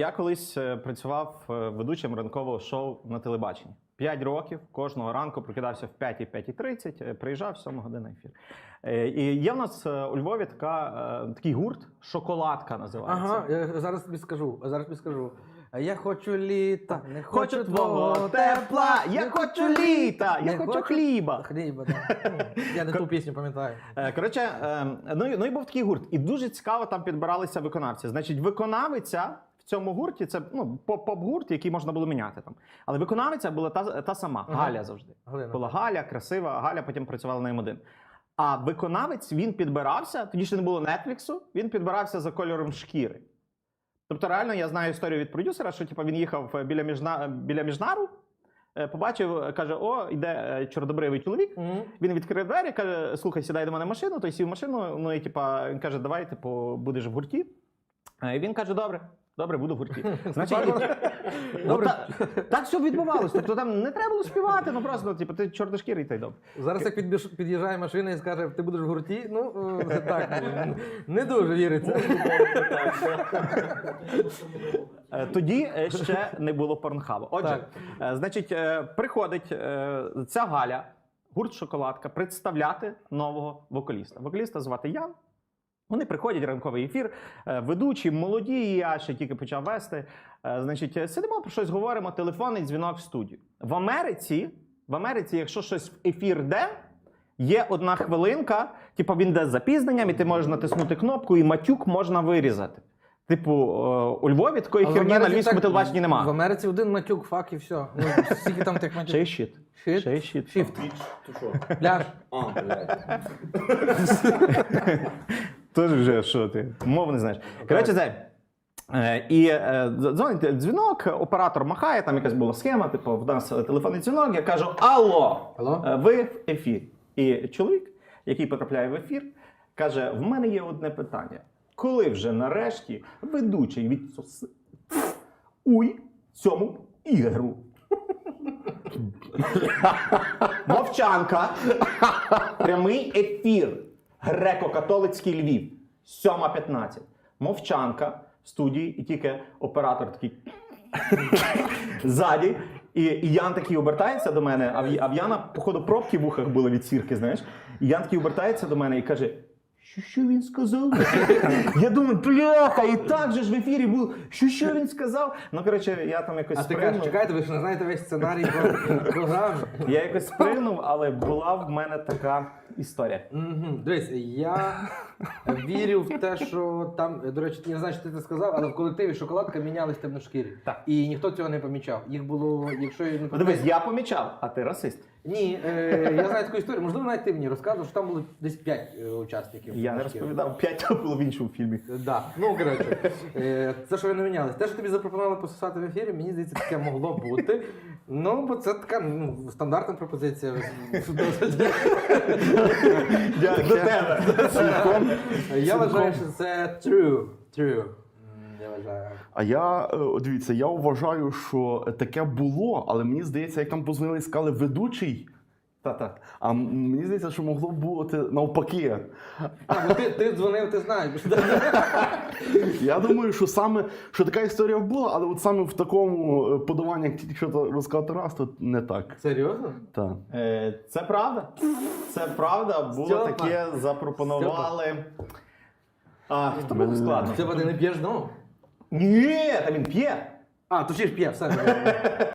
Я колись е, працював е, ведучим ранкового шоу на телебаченні. П'ять років кожного ранку прокидався в 5 5.30, е, приїжджав 7 година ефір. І є в нас у Львові така, такий гурт Шоколадка називається. Ага, я зараз тобі скажу. Зараз тобі скажу. Я хочу літа, не Хочу хочу твого тепла, я хочу літа, я хочу хліба. Хліба, так. Я не ту пісню пам'ятаю. Коротше, ну, і- ну і був такий гурт. І дуже цікаво там підбиралися виконавці. Значить, виконавиця в цьому гурті це ну, поп- поп-гурт, який можна було міняти там. Але виконавиця була та, та сама, Ага. Галя завжди. Галина. Була Галя, красива, Галя потім працювала на М1. А виконавець він підбирався, тоді ще не було Нетфліксу, він підбирався за кольором шкіри. Тобто, реально, я знаю історію від продюсера, що типу, він їхав е, біля, міжна... біля міжнару, е, побачив, е, каже: О, йде е, чорнобривий чоловік. Мгм. Він відкрив двері, каже: слухай, сідай до мене в машину, той сів в машину. Ну і типа він каже, давай, типу, будеш в гурті. Е, І він каже: добре, добре, буду в гурті. Значить, ну, та- так все відбувалося. Тобто там не треба було співати, ну просто, типу, ти чорношкірий та й добре. Зараз як підбіж- під'їжджає машина і скаже, ти будеш в гурті, ну е, так, не дуже віриться. Е, Тоді е, ще не було порнхабу. Отже, е, значить, е, приходить е, ця Галя, гурт Шоколадка, представляти нового вокаліста. Вокаліста звати Ян. Вони приходять ранковий ефір, е, ведучі, молоді, я ще тільки почав вести. Е, Значить, е, сидимо про щось говоримо, телефонний дзвінок в студію. В Америці, в Америці, якщо щось в ефір йде, є одна хвилинка, типу він йде з запізненням, і ти можеш натиснути кнопку, і матюк можна вирізати. Типу, у Львові такої херні на львівському так- телебаченні В. Америці один матюк, фак і все. Ну, скільки там тих Ще й матюк? щит. Щит? Ще щит. Що? Пляж. А, блядь. Тож вже що ти? Мов не знаєш. Коротше, це. Е, і е, дзвонить дзвінок, оператор махає, там якась була схема, типу, в нас телефонний дзвінок. Я кажу: Алло, Алло? е, ви в ефірі. І чоловік, який потрапляє в ефір, каже: В мене є одне питання. Коли вже нарешті ведучий відсоси уй цьому ігру? Мовчанка. Прямий ефір. Греко-католицький Львів. 7.15. Мовчанка в студії, і тільки оператор такий ззаді. І, і Ян такий обертається до мене, а в, а в Яна, походу, пробки в ухах були від сірки, знаєш. І Ян такий обертається до мене і каже: що, що він сказав? Я думаю, бляха, і так же ж в ефірі був. Що, що він сказав? Ну, коротше, я там якось А ти кажеш, спригнув. чекайте, ви ж не знаєте весь сценарій про- програми. Я якось спригнув, але була в мене така історія. Дивись, я вірю в те, що там, до речі, я не знаю, що ти це сказав, але в колективі шоколадка мінялись темношкірі. Так. І ніхто цього не помічав. Їх було, якщо я не Ну, дивись, я помічав, а ти расист. Ні, е, я знаю таку історію. Можливо, навіть ти мені розказував, що там було десь 5 учасників. Я не розповідав, п'ять було в іншому фільмі. Да. Ну, коротше, е, це, що ви не мінялись. Те, що тобі запропонували пососати в ефірі, мені здається, таке могло бути. Ну, бо це така ну, стандартна пропозиція. Я до тебе. Цілком. Я вважаю, що це true. True. А я е, дивіться, я вважаю, що таке було, але мені здається, як там позвонили і сказали ведучий. Та-та. А мені здається, що могло бути навпаки. А, бо ти, ти дзвонив, ти знаєш. Я думаю, що саме що така історія була, але от саме в такому е, подаванні, як тільки що розказав Тарас, то не так. Серйозно? Так. Е, Це правда. Це правда. Було Стьопа. таке, запропонували. А, то було складно. Це ти не п'єш ну? Ні, та він п'є. А, то ще ж п'є, все.